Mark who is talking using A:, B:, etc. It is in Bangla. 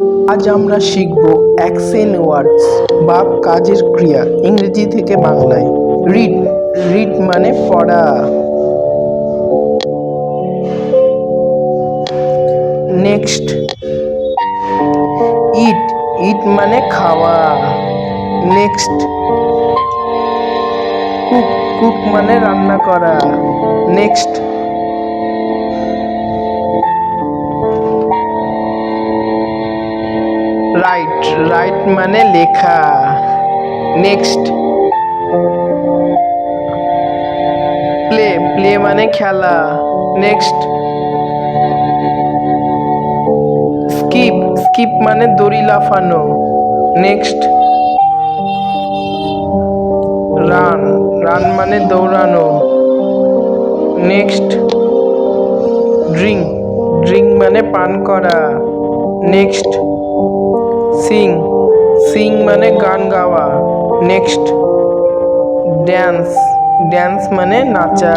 A: আজ আমরা শিখব অ্যাকশন ওয়ার্ডস বা কাজের ক্রিয়া, ইংরেজি থেকে বাংলায়। রিড রিড মানে পড়া। নেক্সট, ইট ইট মানে খাওয়া। নেক্সট, কুক কুক মানে রান্না করা। নেক্সট রাইট রাইট মানে লেখা। নেক্সট প্লে প্লে মানে খেলা। নেক্সট স্কিপ স্কিপ মানে দড়ি লাফানো। নেক্সট রান রান মানে দৌড়ানো। নেক্সট ড্রিঙ্ক ড্রিঙ্ক মানে পান করা। নেক্সট সিং। সিং মানে গান গাওয়া। নেক্সট। ড্যান্স। ড্যান্স মানে নাচা।